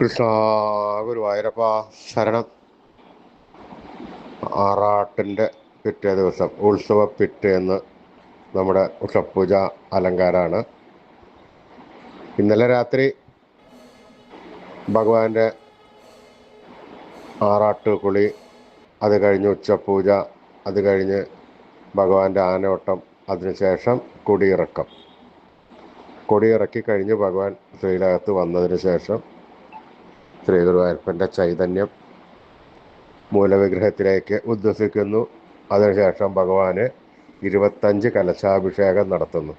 കൃഷ്ണ ഗുരുവായൂരപ്പ ശരണം. ആറാട്ടിന്റെ പിറ്റേ ദിവസം ഉത്സവ പിറ്റേന്ന് നമ്മുടെ ഉഷപ്പൂജ അലങ്കാരമാണ്. ഇന്നലെ രാത്രി ഭഗവാന്റെ ആറാട്ട് കുളി അത് കഴിഞ്ഞ് ഉച്ചപൂജ അത് കഴിഞ്ഞ് ഭഗവാന്റെ ആനയോട്ടം അതിനുശേഷം കൊടിയിറക്കം. കൊടിയിറക്കി കഴിഞ്ഞ് ഭഗവാൻ ശ്രീലകത്ത് വന്നതിന് ശേഷം ശ്രീ ഗുരുവായൂരപ്പന്റെ ചൈതന്യം മൂലവിഗ്രഹത്തിലേക്ക് ഉദ്വസിക്കുന്നു. അതിനുശേഷം ഭഗവാന് ഇരുപത്തഞ്ച് കലശാഭിഷേകം നടത്തുന്നു.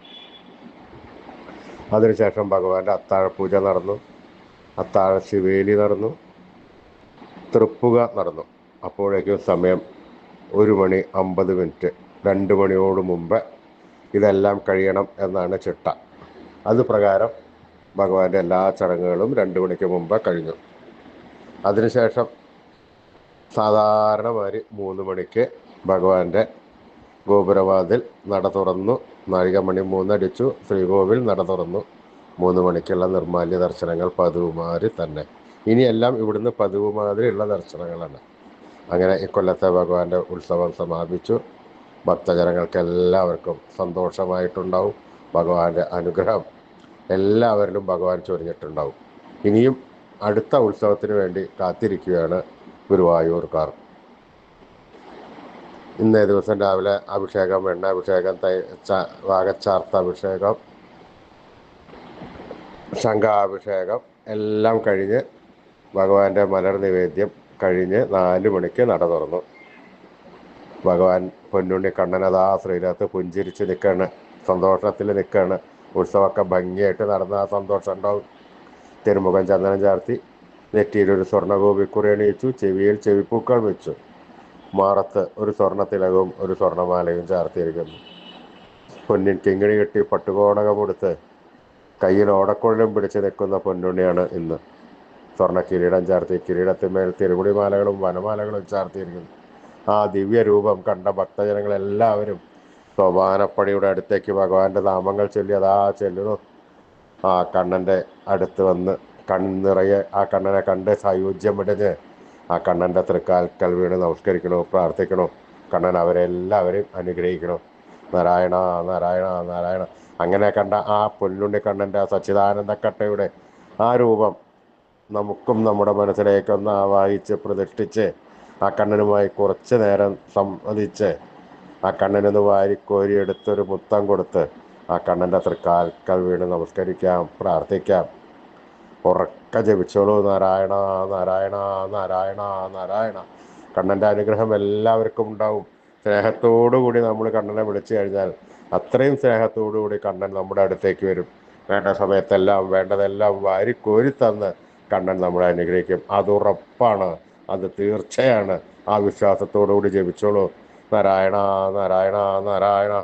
അതിനുശേഷം ഭഗവാന്റെ അത്താഴപൂജ നടന്നു. അത്താഴ ശിവേലി നടന്നു. തൃപ്പുക നടന്നു. അപ്പോഴേക്കും സമയം ഒരു മണി അമ്പത് മിനിറ്റ്. രണ്ട് മണിയോട് മുമ്പ് ഇതെല്ലാം കഴിയണം എന്നാണ് ചിട്ട. അത് പ്രകാരം ഭഗവാന്റെ എല്ലാ ചടങ്ങുകളും രണ്ട് മണിക്ക് മുമ്പ് കഴിഞ്ഞു. അതിനുശേഷം സാധാരണ മാതിരി മൂന്ന് മണിക്ക് ഭഗവാന്റെ ഗോപുരവാതിൽ നട തുറന്നു. നാഴികമണി മൂന്നടിച്ചു. ശ്രീകോവിൽ നട തുറന്നു. മൂന്ന് മണിക്കുള്ള നിർമാല്യ ദർശനങ്ങൾ പതിവുമാതിരി തന്നെ. ഇനിയെല്ലാം ഇവിടുന്ന് പതിവുമാതിരിയുള്ള ദർശനങ്ങളാണ്. അങ്ങനെ ഇക്കൊല്ലത്തെ ഭഗവാന്റെ ഉത്സവം സമാപിച്ചു. ഭക്തജനങ്ങൾക്ക് എല്ലാവർക്കും സന്തോഷമായിട്ടുണ്ടാവും. ഭഗവാന്റെ അനുഗ്രഹം എല്ലാവരിലും ഭഗവാൻ ചൊരിഞ്ഞിട്ടുണ്ടാവും. ഇനിയും അടുത്ത ഉത്സവത്തിന് വേണ്ടി കാത്തിരിക്കുകയാണ് ഗുരുവായൂർക്കാർ. ഇന്നേ ദിവസം രാവിലെ അഭിഷേകം എണ്ണ അഭിഷേകം തൈ ച- വാഗച്ചാർത്ത അഭിഷേകം ശംഖാഭിഷേകം എല്ലാം കഴിഞ്ഞ് ഭഗവാന്റെ മലർ നിവേദ്യം കഴിഞ്ഞ് നാല് മണിക്ക് നട തുറന്നു. ഭഗവാൻ പൊന്നുണ്ണി കണ്ണനതാ ശ്രീരത്ത് പുഞ്ചിരിച്ച് നിൽക്കുകയാണ് സന്തോഷത്തിൽ നിൽക്കുകയാണ് ഉത്സവമൊക്കെ ഭംഗിയായിട്ട് നടന്ന ആ സന്തോഷം ഉണ്ടാവും. തിരുമുഖം ചന്ദനം ചാർത്തി നെറ്റിയിലൊരു സ്വർണഗോപിക്കുറി അണിയിച്ചു ചെവിയിൽ ചെവിപ്പൂക്കൾ വെച്ചു. മാറത്ത് ഒരു സ്വർണ തിലകവും ഒരു സ്വർണമാലയും ചാർത്തിയിരിക്കുന്നു. പൊന്നിൻ കിങ്ങിണി കെട്ടി പട്ടുകോടകമെടുത്ത് കയ്യിൽ ഓടക്കുഴലും പിടിച്ച് നിൽക്കുന്ന പൊന്നുണ്ണിയാണ് ഇന്ന്. സ്വർണ കിരീടം ചാർത്തി കിരീടത്തിന്മേൽ തിരുമുടിമാലകളും വനമാലകളും ചാർത്തിയിരിക്കുന്നു. ആ ദിവ്യരൂപം കണ്ട ഭക്തജനങ്ങളെല്ലാവരും സോപാനപ്പടിയുടെ അടുത്തേക്ക് ഭഗവാന്റെ നാമങ്ങൾ ചൊല്ലി അതാ ചെല്ലുന്നു. ആ കണ്ണന്റെ അടുത്ത് വന്ന് കണ്ണിറയെ ആ കണ്ണനെ കണ്ട് സായുജ്യം വിടഞ്ഞ് ആ കണ്ണന്റെ തൃക്കാൽക്കൽ വീണ് നമസ്കരിക്കണോ പ്രാർത്ഥിക്കണോ? കണ്ണൻ അവരെല്ലാവരെയും അനുഗ്രഹിക്കണോ? നാരായണ നാരായണ നാരായണ. അങ്ങനെ കണ്ട ആ പൊല്ലുണ്ണി കണ്ണന്റെ ആ സച്ചിദാനന്ദക്കട്ടയുടെ ആ രൂപം നമുക്കും നമ്മുടെ മനസ്സിലേക്കൊന്ന് ആവാഹിച്ച് പ്രതിഷ്ഠിച്ച് ആ കണ്ണനുമായി കുറച്ച് നേരം സംവദിച്ച് ആ കണ്ണനൊന്ന് വാരിക്കോരി എടുത്തൊരു മുത്തം കൊടുത്ത് ആ കണ്ണന്റെ തൃക്കാൽക്കൽ വീണ് നമസ്കരിക്കാം പ്രാർത്ഥിക്കാം. ഉറക്ക ജപിച്ചോളൂ നാരായണ നാരായണ നാരായണ നാരായണ. കണ്ണന്റെ അനുഗ്രഹം എല്ലാവർക്കും ഉണ്ടാവും. സ്നേഹത്തോടു കൂടി നമ്മൾ കണ്ണനെ വിളിച്ചു കഴിഞ്ഞാൽ അത്രയും സ്നേഹത്തോടു കൂടി കണ്ണൻ നമ്മുടെ അടുത്തേക്ക് വരും. വേണ്ട സമയത്തെല്ലാം വേണ്ടതെല്ലാം വാരിക്കോരി തന്ന് കണ്ണൻ നമ്മളെ അനുഗ്രഹിക്കും. അത് ഉറപ്പാണ്. അത് തീർച്ചയാണ്. ആ വിശ്വാസത്തോടു കൂടി ജപിച്ചോളൂ. നാരായണ നാരായണ നാരായണ.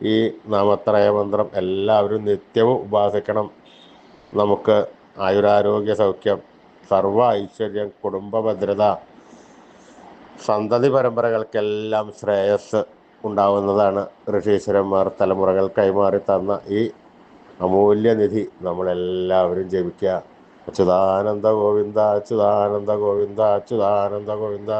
ഈ നാമത്രയ മന്ത്രം എല്ലാവരും നിത്യവും ഉപാസിക്കണം. നമുക്ക് ആയുരാരോഗ്യ സൗഖ്യം സർവ ഐശ്വര്യം കുടുംബ ഭദ്രത സന്തതി പരമ്പരകൾക്കെല്ലാം ശ്രേയസ് ഉണ്ടാവുന്നതാണ് ഋഷീശ്വരന്മാർ തലമുറകൾ കൈമാറി തന്ന ഈ അമൂല്യനിധി നമ്മളെല്ലാവരും ജപിക്കുക. അച്യുതാനന്ദ ഗോവിന്ദ അച്യുതാനന്ദ ഗോവിന്ദ അച്യുതാനന്ദ ഗോവിന്ദ